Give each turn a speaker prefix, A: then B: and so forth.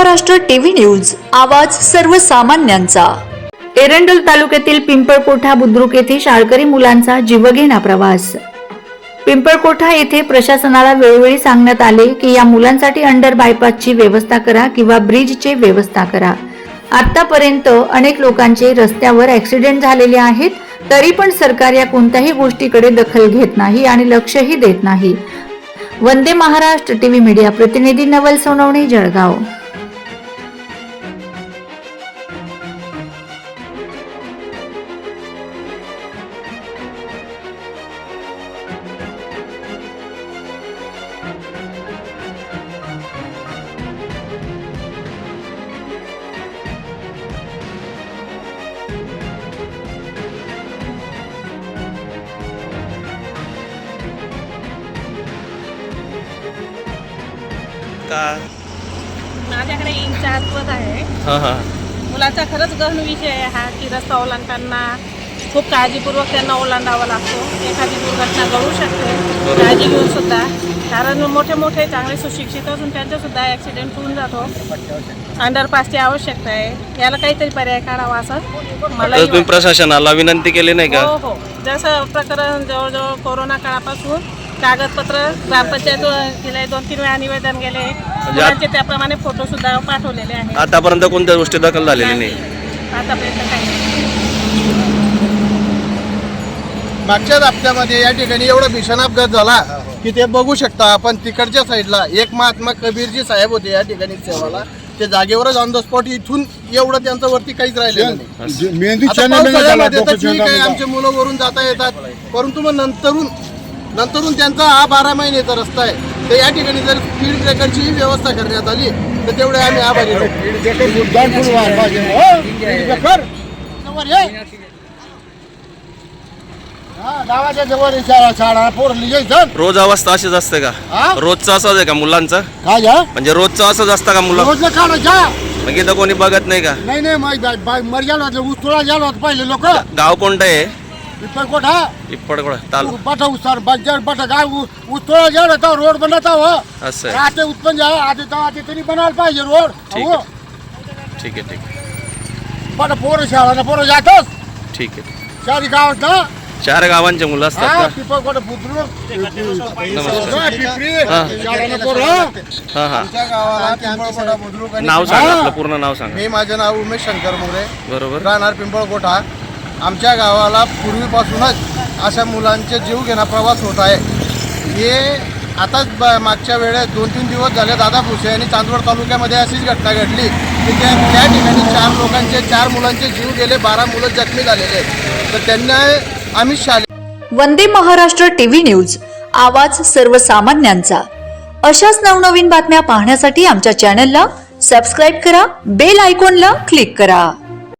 A: Maharashtra TV news आवाज सर्वसामान्यांचा.
B: एरंडोल तालुक्यातील पिंपळकोठा बुद्रुक येथे शाळकरी मुलांचा जीवघेणा प्रवास. पिंपळकोठा येथे प्रशासनाला वेळोवेळी सांगण्यात आले की या मुलांसाठी अंडर बायपासची व्यवस्था करा किंवा ब्रिजची व्यवस्था करा. आतापर्यंत अनेक लोकांचे रस्त्यावर ऍक्सिडेंट झालेले आहेत तरी पण सरकार या कोणत्याही गोष्टीकडे दखल घेत नाही आणि लक्षही देत नाही. वंदे महाराष्ट्र टीव्ही मीडिया प्रतिनिधी नवल सोनवणे जळगाव.
C: का?
D: माझ्याकडे इंच आत्मत आहे.
C: हा हा.
D: मुलाचा खरंच गहन विषय आहे हा की रस्ता ओलांडताना खूप काळजीपूर्वक त्यांना ओलांडावा लागतो. एखादी दुर्घटना घडू शकते. काळजी घेऊन सुद्धा. कारण मोठे मोठे चांगले सुशिक्षित असून त्यांचा सुद्धा ॲक्सिडेंट होऊन जातो. अंडरपासची आवश्यकता आहे. याला काहीतरी पर्याय काढावा असं मला
C: तर तुम्ही प्रशासनाला विनंती केली नाही का?
D: हो हो. जसं प्रकरण जवळजवळ कोरोना काळापासून कागदपत्र ग्रामपंचायत गेले दोन तीन वेळा निवेदन गेले. मुलांचे त्याप्रमाणे फोटो सुद्धा पाठवलेले आहेत.
C: आतापर्यंत कोणत्या गोष्टी दखल झालेली नाही?
D: आतापर्यंत काही नाही.
E: मागच्याच हप्त्यामध्ये या ठिकाणी एवढा भीषण अपघात झाला की ते बघू शकता आपण तिकडच्या साईडला एक महात्मा कबीरजी साहेब होते या ठिकाणी सेवाला. ते जागेवरच ऑन द स्पॉट इथून एवढं त्यांचं वरती काहीच राहिलेलं नाही.
F: मेहंदी
E: आता पावसाळ्यामध्ये तर ठीक आहे आमचे मुलं वरून जाता येतात. परंतु मग नंतरून नंतरून त्यांचा हा बारा महिन्याचा रस्ता आहे. तर या ठिकाणी जर स्पीड ब्रेकरची व्यवस्था करण्यात आली तर तेवढे आम्ही आभारी राहू
F: गावाच्या जवळ आहे शाळा शाळा पोर लिहायचं
C: रोज अवस्था अशीच असते का?
F: हा?
C: रोजचं असंच आहे का मुलांचं?
F: काय हा?
C: म्हणजे रोजचं असंच असतं का मुलं? मग इथं कोणी बघत नाही का?
F: नाही नाही मग बा- मर गेलो होतो उस्तुळा गेलो होतो पहिले लोक.
C: गाव कोणतं आहे?
F: पिपळकोट हा?
C: इप्पडकोड ताल
F: बटा उस्तार बंजर बटा गाय उ- उस्तुळा गेलो होता रोड बनवता हो.
C: असं आहे.
F: आता उत्पन्न जा आधी तर आधी तरी बनायला पाहिजे रोड.
C: ठीक
F: हो.
C: ठीक आहे ठीक आहे.
F: बटा पोरं शाळा पोरं जातच.
C: ठीक आहे.
F: चारी गावात ना
C: चार गावांचे मुलं असतात
F: हा
C: का?
F: पिपळकोट बुद्रुक.
C: नमस्कार.
F: पिपरी
C: हा.
F: शाळा पोरं
C: हा? हा
E: आमच्या गावाला पिंपळकोटा बुद्रुक आणि
C: नाव सांगा
F: हा.
C: आपलं पूर्ण नाव सांगा.
E: मी माझं नाव उमेश शंकर मोरे.
C: बरोबर.
E: राहणार पिंपळकोठा आमच्या गावाला पूर्वीपासूनच अशा मुलांचे जीव घेणा प्रवास होत आहे. हे आताच ब- मागच्या वेळेस दोन तीन दिवस झाले दादा भुसे आणि चांदवड तालुक्यामध्ये अशीच घटना घडली. की त्या त्या ठिकाणी चार लोकांचे चार मुलांचे जीव गेले बारा मुलं जखमी झालेले आहेत. तर त्यांना आम्ही शाले
A: वंदे महाराष्ट्र टीव्ही न्यूज आवाज सर्वसामान्यांचा. अशाच नवनवीन बातम्या पाहण्यासाठी आमच्या चॅनलला सबस्क्राईब करा बेल आयकॉनला क्लिक करा.